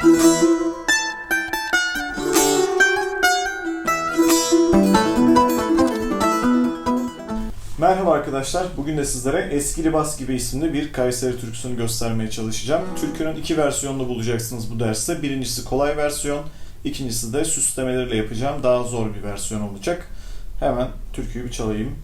Merhaba arkadaşlar. Bugün de sizlere Eskili Bas gibi isimli bir Kayseri türküsünü göstermeye çalışacağım. Türkünün iki versiyonunu bulacaksınız bu derste. Birincisi kolay versiyon, ikincisi de süslemeleriyle yapacağım daha zor bir versiyon olacak. Hemen türküyü bir çalayım.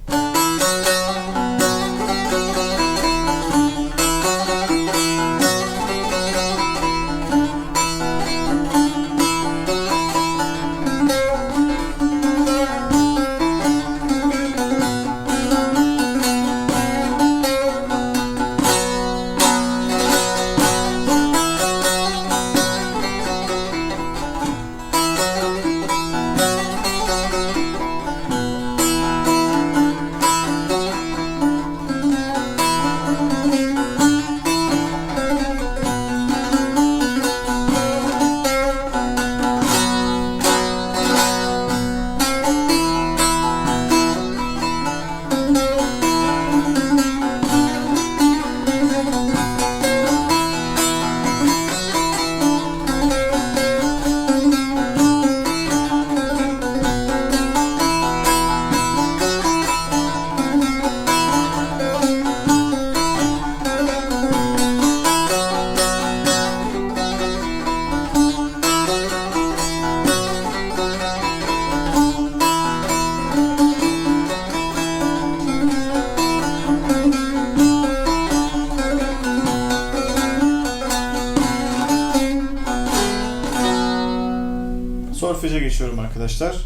Solfeje geçiyorum arkadaşlar.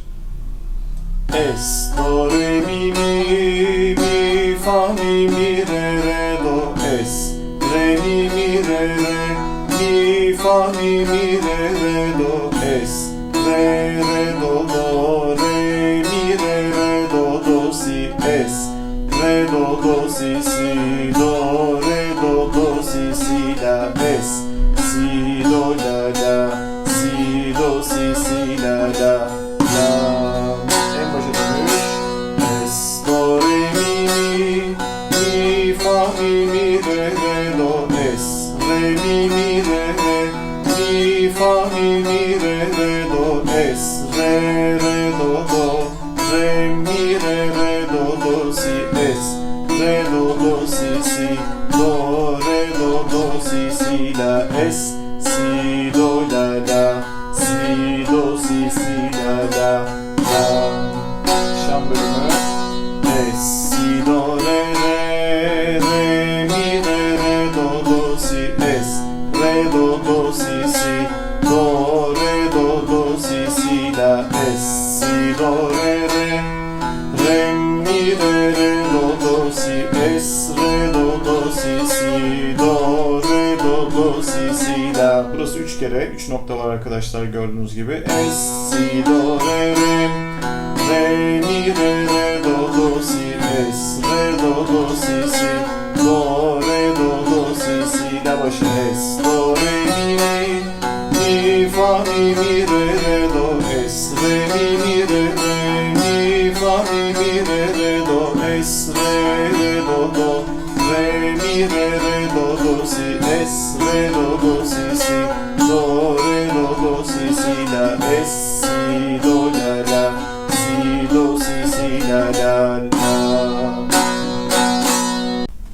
Es, do, re, mi, mi, mi, fa, mi, mi, re, re, do, es. Re, mi, mi, re, re, mi, fa, mi, mi, re, re, do, es. Re, si, si, la, es. Si, do, la, la, si, do, si, si, la, la, la. Şam bölümü. Es, si, do, re, re, re, mi, re, re, do, do, si, es. Re, do, do, si, si, do, re, do, do, si, si, la, es. Si, do, re, re, re, mi, re, re, do, do, si, es. Kere, üç nokta var arkadaşlar gördüğünüz gibi. Es, si, do, re, re, re, mi, re, re, do, do, si, es. Re, do, do, si, si, do, re, do, do, si, si, la başı es. Do, re, mi, mi, mi, fa, mi, mi, re,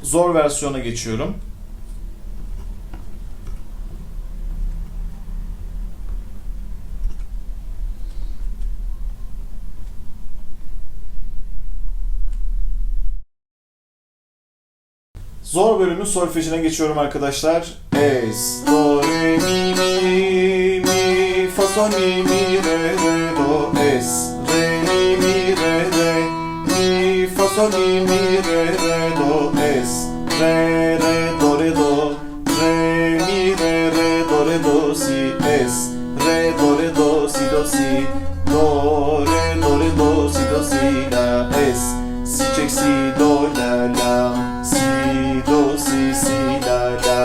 Zor versiyona geçiyorum. Zor bölümün solfejine geçiyorum arkadaşlar. Es, do, re, mi, mi, mi, fa, sol, mi, mi, re, re, do, es. Re, mi, mi, re, re, sol, mi, mi, re, re, do, es. Re, re, do, re, do, re, mi, re, re, do, re, do, si, es. Re, do, re, do, si, do, si, do, re, do, re, do, si, do, si, la, es. Si, çek, si, do, la, la, si, do, si, si, la, la,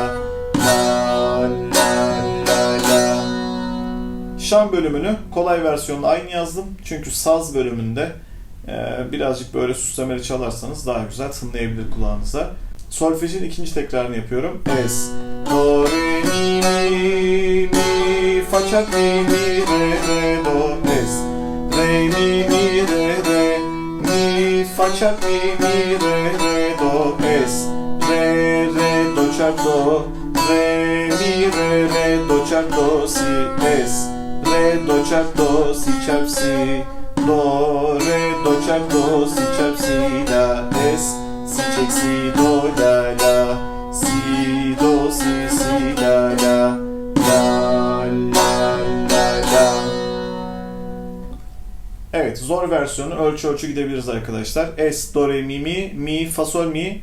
la, la, la, la. Şan bölümünü kolay versiyonla aynı yazdım. Çünkü saz bölümünde birazcık böyle süslemeli çalarsanız daha güzel tınlayabilir kulağınıza. Solfejin ikinci tekrarını yapıyorum. Es, do, re, mi, mi, mi, fa çarp mi mi re re do es re mi mi re re mi fa çarp mi mi re re do es re re do çarp do re mi re re do çarp do si es re do çarp do si çarp si do re do çarp do si çarp si la es si çek si do la la si do si si la la la la la la Evet zor versiyonu ölçü ölçü gidebiliriz arkadaşlar. Es, do, re, mi, mi, mi, fa, sol, mi.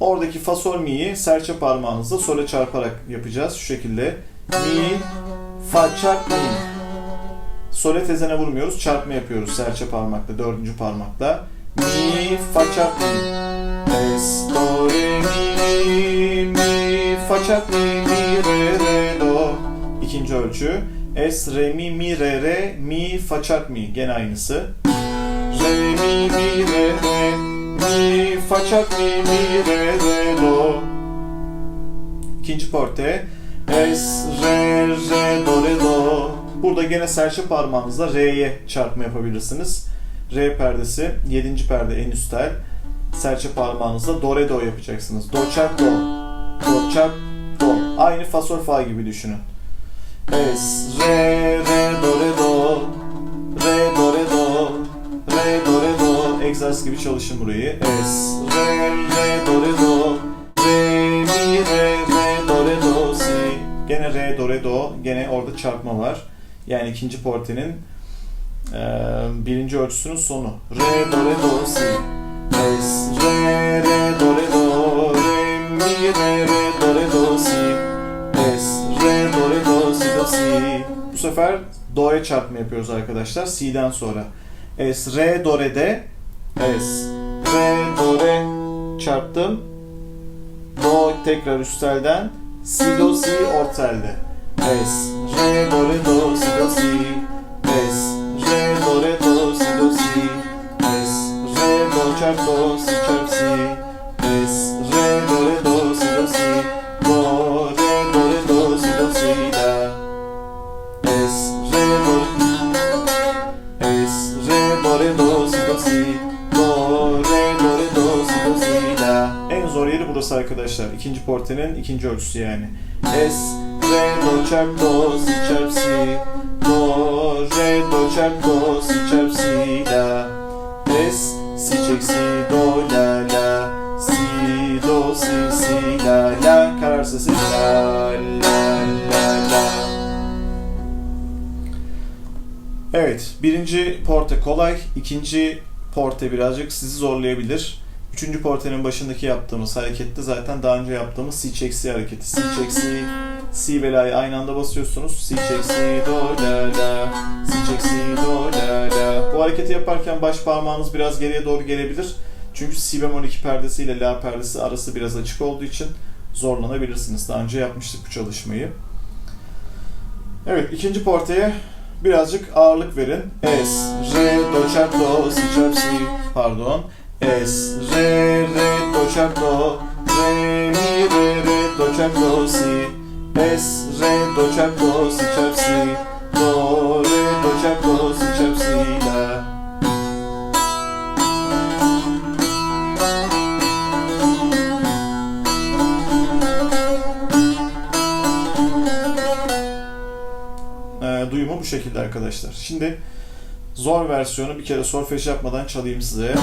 Oradaki fa, sol, mi'yi serçe parmağınızla sole çarparak yapacağız. Şu şekilde. Mi, fa, çarp, mi. Sole tezene vurmuyoruz. Çarpma yapıyoruz serçe parmakla, dördüncü parmakla. Mi, fa, çarp, mi. Es, do, re, mi, mi, fa, çarp, mi, mi, re, re, do. İkinci ölçü. Es, re, mi, mi, re, re, mi, fa, çarp, mi. Gene aynısı. Re, mi, mi, re, re, mi, fa, çarp, mi, mi, re, re, do. İkinci porte. Es, re, re, do, re, do. Burada gene serçe parmağınızla R'ye çarpma yapabilirsiniz. R perdesi, 7. perde en üst tel. Serçe parmağınızla do, re, do yapacaksınız. Do, çarp, do. Do, çarp, do. Aynı fa, sol, fa gibi düşünün. Es, re, re, do, re, do. Re, do, re, do. Re, do, re, do. Egzersiz gibi çalışın burayı. Es, re, re, do, re, do. Re, mi, re, re, do, re, do, si. Gene re, do, re, do. Gene orada çarpma var. Yani ikinci portenin eee, birinci ölçüsünün sonu. Re, do, re, do, si. Es, re, re, do, re, do. Re, mi, re, re, do, re, do, si. Es, re, do, re, do, si, do, si. Bu sefer do'ya çarpma yapıyoruz arkadaşlar. Si'den sonra. Es, re, do, re, de. Es, re, do, re çarptım. Do tekrar üst telden. Si, do, si ortelde. Es, re, do, do, si, do, si. Es, re, do, do, si, do, si. Es, re, do, çarp, do, si, çarp, si. Es, re, do, do, si, do, si. Do, re, do, si, do, si, la. Es, re, Es, re, do, do, si, do, si. Do, re, do, si, do, si, la. En zor yeri burası arkadaşlar. İkinci portenin ikinci ölçüsü yani. Es, çarp, do, si, çarp, si. Do, re, do, çarp, do, si, çarp, si, la. Es, si, çek, si, do, la, la. Si, do, si, si, la, la. Karar sesi la, la, la, la. Evet, birinci porte kolay, ikinci porte birazcık sizi zorlayabilir. Üçüncü portenin başındaki yaptığımız harekette zaten daha önce yaptığımız C çek C hareketi. C çek C, C ve La'yı aynı anda basıyorsunuz. C çek C, do, la, la. C çek C, do, la, la. Bu hareketi yaparken baş parmağınız biraz geriye doğru gelebilir. Çünkü Si bemol 2 perdesi ile La perdesi arası biraz açık olduğu için zorlanabilirsiniz. Daha önce yapmıştık bu çalışmayı. Evet, ikinci porteye birazcık ağırlık verin. Es, re, do, çarp, do, si, çarp, si, pardon. Es, re, re, do, çarp, do, re, mi, re, re, do, çarp, do, si. Es, re, do, çarp, do, si, çarp, si. Do, re, do, çarp, do, si, çarp, si, la. Ee, duyumu bu şekilde arkadaşlar. Şimdi zor versiyonu bir kere solfej yapmadan çalayım size.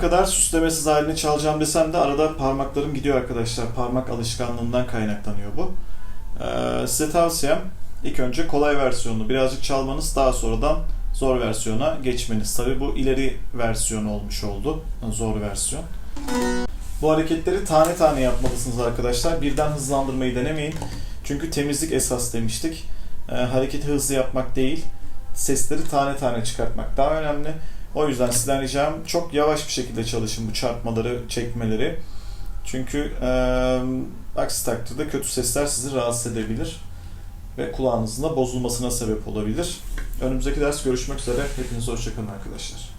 Kadar süslemesiz halini çalacağım desem de arada parmaklarım gidiyor arkadaşlar. Parmak alışkanlığından kaynaklanıyor bu. Ee, size tavsiyem ilk önce kolay versiyonunu birazcık çalmanız daha sonradan zor versiyona geçmeniz. Tabi bu ileri versiyon olmuş oldu. Zor versiyon. Bu hareketleri tane tane yapmalısınız arkadaşlar. Birden hızlandırmayı denemeyin. Çünkü temizlik esas demiştik. Ee, hareketi hızlı yapmak değil, sesleri tane tane çıkartmak daha önemli. O yüzden sizden ricam çok yavaş bir şekilde çalışın bu çarpmaları, çekmeleri. Çünkü e, aksi takdirde kötü sesler sizi rahatsız edebilir ve kulağınızın da bozulmasına sebep olabilir. Önümüzdeki ders görüşmek üzere. Hepinize hoşçakalın arkadaşlar.